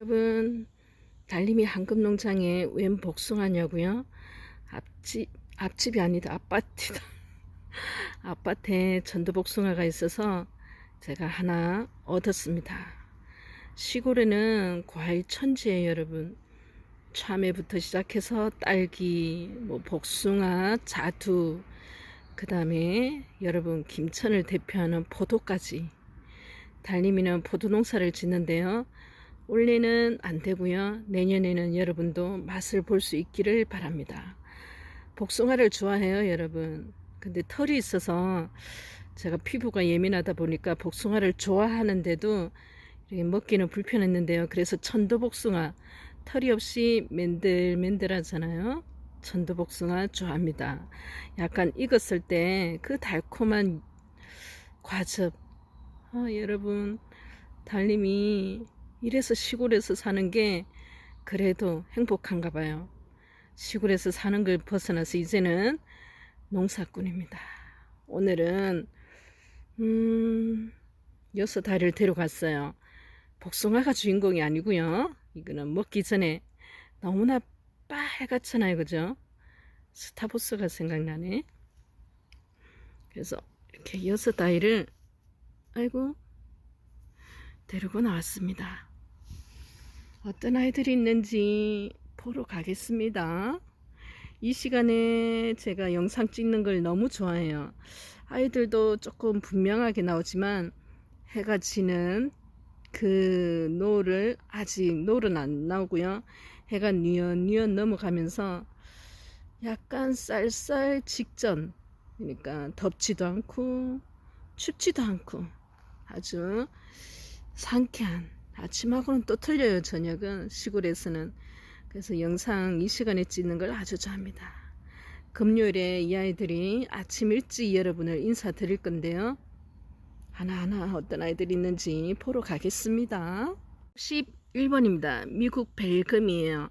여러분 달림이 한금농장에 웬 복숭아냐고요? 앞집 앞집이 아니다 아파트다. 아파트에 전도복숭아가 있어서 제가 하나 얻었습니다. 시골에는 과일 천지예요, 여러분. 참외부터 시작해서 딸기, 뭐 복숭아, 자두, 그 다음에 여러분 김천을 대표하는 포도까지. 달림이는 포도 농사를 짓는데요. 올해는 안 되고요. 내년에는 여러분도 맛을 볼 수 있기를 바랍니다. 복숭아를 좋아해요, 여러분. 근데 털이 있어서 제가 피부가 예민하다 보니까 복숭아를 좋아하는데도 먹기는 불편했는데요. 그래서 천도복숭아 털이 없이 맨들맨들하잖아요. 천도복숭아 좋아합니다. 약간 익었을 때 그 달콤한 과즙. 아, 여러분 달님이 이래서 시골에서 사는 게 그래도 행복한가 봐요. 시골에서 사는 걸 벗어나서 이제는 농사꾼입니다. 오늘은 음, 여섯 알을 데려갔어요. 복숭아가 주인공이 아니고요. 이거는 먹기 전에 너무나 빨갛잖아요. 그죠? 스타버스가 생각나네. 그래서 이렇게 여섯 아이를 아이고 데리고 나왔습니다. 어떤 아이들이 있는지 보러 가겠습니다. 이 시간에 제가 영상 찍는 걸 너무 좋아해요. 아이들도 조금 분명하게 나오지만 해가 지는 그 노를 아직 노는 안 나오고요. 해가 뉘엿뉘엿 넘어가면서 약간 쌀쌀 직전 그러니까 덥지도 않고 춥지도 않고 아주 상쾌한 아침하고는 또 틀려요 저녁은. 시골에서는. 그래서 영상 이 시간에 찍는 걸 아주 좋아합니다. 금요일에 이 아이들이 아침 일찍 여러분을 인사드릴 건데요 하나하나 어떤 아이들이 있는지 보러 가겠습니다 11번입니다 미국 벨금이에요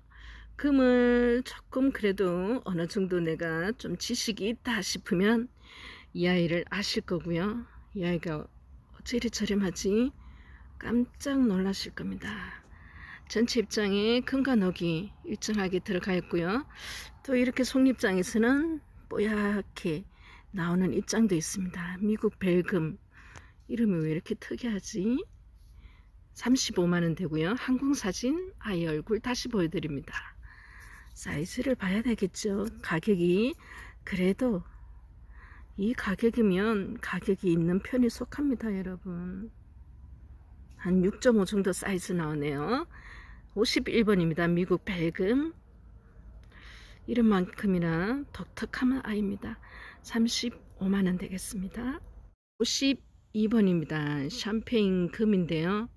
금을 조금 그래도 어느 정도 내가 좀 지식이 있다 싶으면 이 아이를 아실 거고요 이 아이가 어째 이리 저렴하지 깜짝 놀라실 겁니다. 전체 입장에 금과 녹이 일정하게 들어가 있고요. 또 이렇게 속립장에서는 뽀얗게 나오는 입장도 있습니다. 미국 벨금 이름이 왜 이렇게 특이하지? 35만원 되고요. 항공사진 아이 얼굴 다시 보여드립니다. 사이즈를 봐야 되겠죠. 가격이 그래도 이 가격이면 가격이 있는 편에 속합니다, 여러분. 한 6.5 정도 사이즈 나오네요. 51번입니다. 미국 벨금. 이름만큼이나 독특한 아이입니다. 35만원 되겠습니다. 52번입니다. 샴페인 금인데요.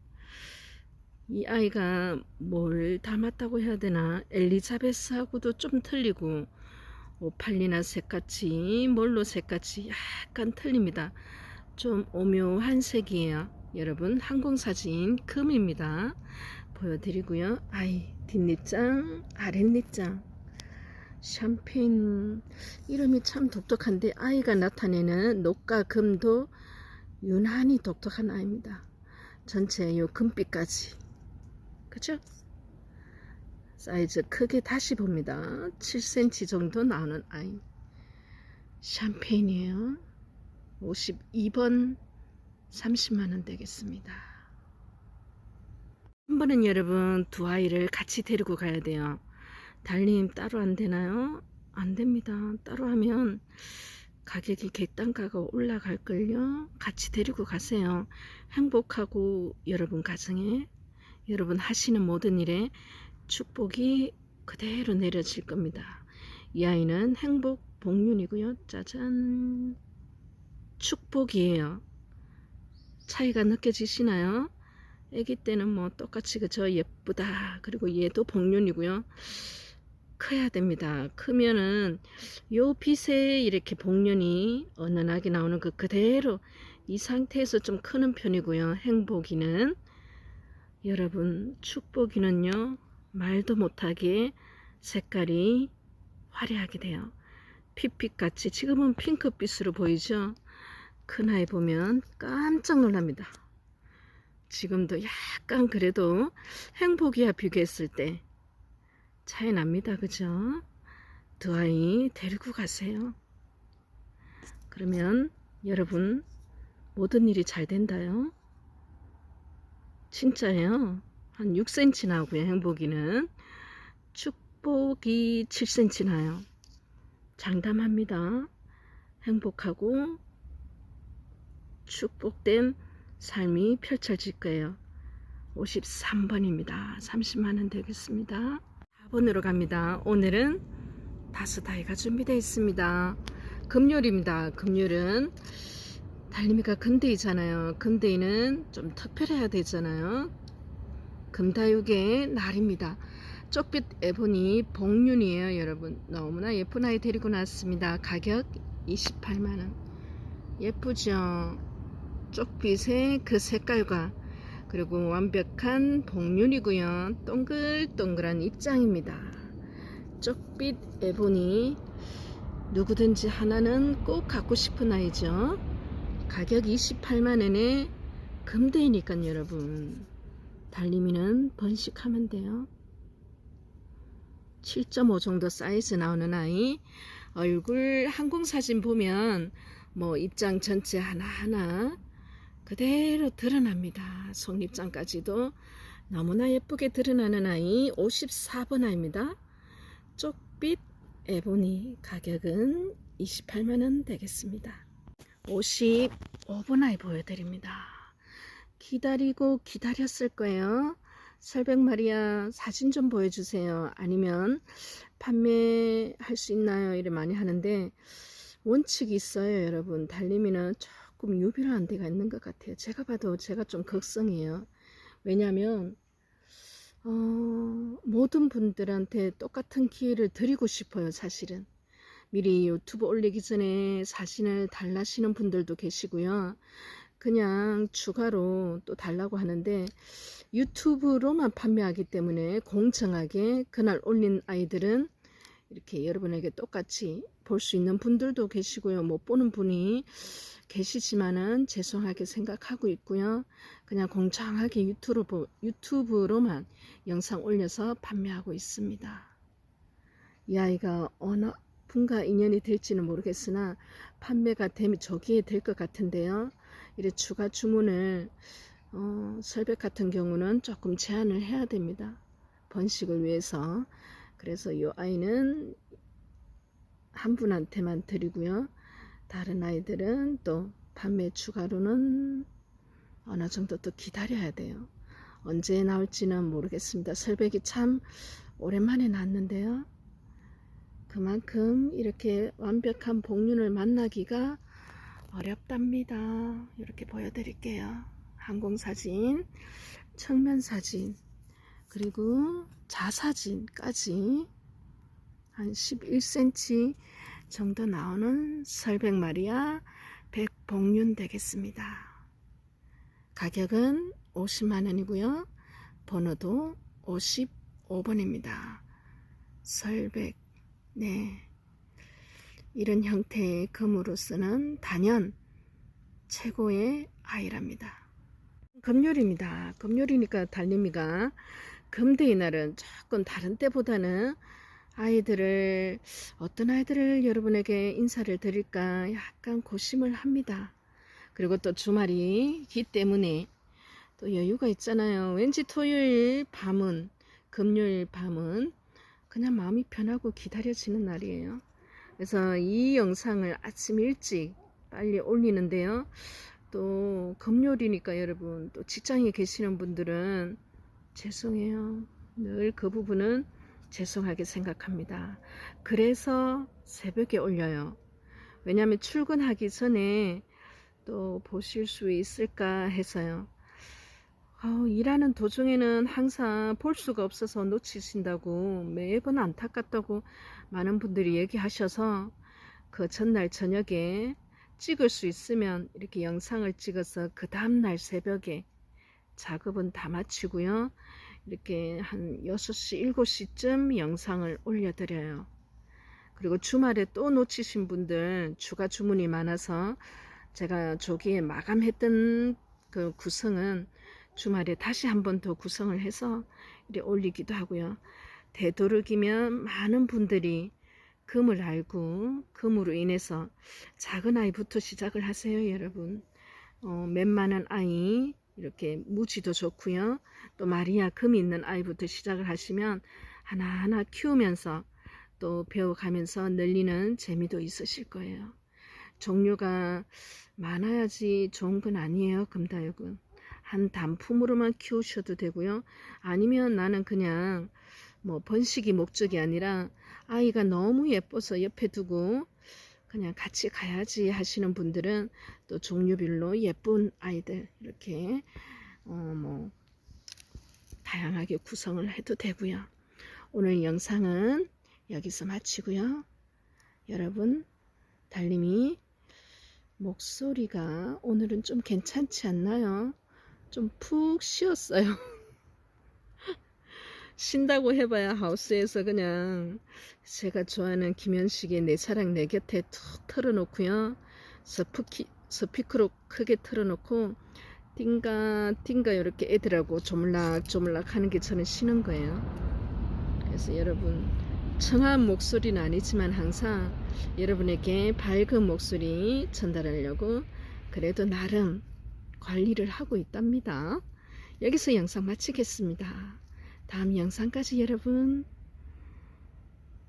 이 아이가 뭘 닮았다고 해야 되나 엘리자베스하고도 좀 틀리고 오팔리나 색같이 몰로 색같이 약간 틀립니다. 좀 오묘한 색이에요. 여러분 항공사진 금입니다. 보여드리고요. 아이 뒷립장 아랫립장 샴페인 이름이 참 독특한데 아이가 나타내는 녹과 금도 유난히 독특한 아이입니다. 전체 요 금빛까지 그죠? 사이즈 크게 다시 봅니다. 7cm 정도 나오는 아이 샴페인이에요. 52번 30만원 되겠습니다. 한 번은 여러분 두 아이를 같이 데리고 가야 돼요. 달님 따로 안 되나요? 안 됩니다. 따로 하면 가격이 객단가가 올라갈걸요. 같이 데리고 가세요. 행복하고 여러분 가정에 여러분 하시는 모든 일에 축복이 그대로 내려질 겁니다. 이 아이는 행복 복륜이고요. 짜잔 축복이에요. 차이가 느껴지시나요? 아기 때는 뭐 똑같이 그저 예쁘다. 그리고 얘도 복륜이고요. 커야 됩니다. 크면은 요 빛에 이렇게 복륜이 은은하게 나오는 그 그대로 이 상태에서 좀 크는 편이고요. 행복이는 여러분 축복이는요 말도 못하게 색깔이 화려하게 돼요. 핏빛같이 지금은 핑크빛으로 보이죠? 큰 아이 보면 깜짝 놀랍니다. 지금도 약간 그래도 행복이야 비교했을 때 차이 납니다. 그죠? 두 아이 데리고 가세요. 그러면 여러분 모든 일이 잘 된다요. 진짜예요. 한 6cm 나오고요. 행복이는 축복이 7cm 나요. 장담합니다. 행복하고 축복된 삶이 펼쳐질 거예요. 53번입니다. 30만원 되겠습니다. 4번으로 갑니다. 오늘은 다섯 아이가 준비되어 있습니다. 금요일입니다. 금요일은 달림이가 금데이잖아요. 금데이는 좀 특별해야 되잖아요. 금다육의 날입니다. 쪽빛 에보니 복륜이에요, 여러분. 너무나 예쁜 아이 데리고 났습니다. 가격 28만원. 예쁘죠? 쪽빛의 그 색깔과 그리고 완벽한 복륜이고요. 동글동글한 입장입니다. 쪽빛 에보니 누구든지 하나는 꼭 갖고 싶은 아이죠. 가격 28만원에 금대이니까 여러분 달림이는 번식하면 돼요. 7.5 정도 사이즈 나오는 아이 얼굴 항공사진 보면 뭐 입장 전체 하나하나 그대로 드러납니다. 속립장까지도 너무나 예쁘게 드러나는 아이 54번 아입니다. 쪽빛 에보니 가격은 28만원 되겠습니다. 55번 아이 보여드립니다. 기다리고 기다렸을 거예요. 설백마리아 사진 좀 보여주세요. 아니면 판매할 수 있나요? 이래 많이 하는데 원칙이 있어요, 여러분. 달림이는 조금 유별한 데가 있는 것 같아요. 제가 봐도 제가 좀 걱정이에요. 왜냐하면 어, 모든 분들한테 똑같은 기회를 드리고 싶어요, 사실은. 미리 유튜브 올리기 전에 사진을 달라시는 분들도 계시고요. 그냥 추가로 또 달라고 하는데 유튜브로만 판매하기 때문에 공정하게 그날 올린 아이들은 이렇게 여러분에게 똑같이 볼 수 있는 분들도 계시고요. 못 보는 분이 계시지만은 죄송하게 생각하고 있고요. 그냥 공정하게 유튜브, 유튜브로만 영상 올려서 판매하고 있습니다. 이 아이가 어느 분과 인연이 될지는 모르겠으나 판매가 되면 저기에 될 것 같은데요. 이래 추가 주문을 어, 설백 같은 경우는 조금 제한을 해야 됩니다. 번식을 위해서. 그래서 이 아이는 한 분한테만 드리고요. 다른 아이들은 또 판매 추가로는 어느 정도 또 기다려야 돼요. 언제 나올지는 모르겠습니다. 설백이 참 오랜만에 났는데요. 그만큼 이렇게 완벽한 복륜을 만나기가 어렵답니다. 이렇게 보여드릴게요. 항공사진, 측면사진, 그리고 자사진까지 한 11cm 정도 나오는 설백마리아 백복륜 되겠습니다. 가격은 50만원이고요. 번호도 55번입니다. 설백, 네. 이런 형태의 금으로서는 단연 최고의 아이랍니다. 금요일입니다. 금요일이니까 달림이가 금대의 날은 조금 다른 때보다는 아이들을 어떤 아이들을 여러분에게 인사를 드릴까 약간 고심을 합니다. 그리고 또 주말이기 때문에 또 여유가 있잖아요. 왠지 토요일 밤은 금요일 밤은 그냥 마음이 편하고 기다려지는 날이에요. 그래서 이 영상을 아침 일찍 빨리 올리는데요. 또 금요일이니까 여러분 또 직장에 계시는 분들은 죄송해요. 늘 그 부분은 죄송하게 생각합니다. 그래서 새벽에 올려요. 왜냐하면 출근하기 전에 또 보실 수 있을까 해서요. 어, 일하는 도중에는 항상 볼 수가 없어서 놓치신다고 매번 안타깝다고 많은 분들이 얘기하셔서 그 전날 저녁에 찍을 수 있으면 이렇게 영상을 찍어서 그 다음날 새벽에 작업은 다 마치고요. 이렇게 한 6시, 7시쯤 영상을 올려드려요. 그리고 주말에 또 놓치신 분들 추가 주문이 많아서 제가 조기에 마감했던 그 구성은 주말에 다시 한 번 더 구성을 해서 이렇게 올리기도 하고요. 되도록이면 많은 분들이 금을 알고 금으로 인해서 작은 아이부터 시작을 하세요, 여러분. 어, 웬만한 아이 이렇게 무지도 좋고요. 또 마리아 금이 있는 아이부터 시작을 하시면 하나하나 키우면서 또 배워가면서 늘리는 재미도 있으실 거예요. 종류가 많아야지 좋은 건 아니에요, 금다육은. 한 단품으로만 키우셔도 되고요. 아니면 나는 그냥 뭐 번식이 목적이 아니라 아이가 너무 예뻐서 옆에 두고 그냥 같이 가야지 하시는 분들은 또 종류별로 예쁜 아이들 이렇게 어 뭐 다양하게 구성을 해도 되고요. 오늘 영상은 여기서 마치고요. 여러분 달님이 목소리가 오늘은 좀 괜찮지 않나요? 좀 푹 쉬었어요. 쉰다고 해봐야 하우스에서 그냥 제가 좋아하는 김현식의 내 차량 내 곁에 툭 틀어놓고요. 스피키, 스피커로 크게 틀어놓고 띵가 띵가 이렇게 애들하고 조물락 조물락 하는 게 저는 쉬는 거예요. 그래서 여러분 청한 목소리는 아니지만 항상 여러분에게 밝은 목소리 전달하려고 그래도 나름 관리를 하고 있답니다. 여기서 영상 마치겠습니다. 다음 영상까지 여러분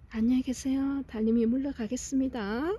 안녕히 계세요. 달님이 물러가겠습니다.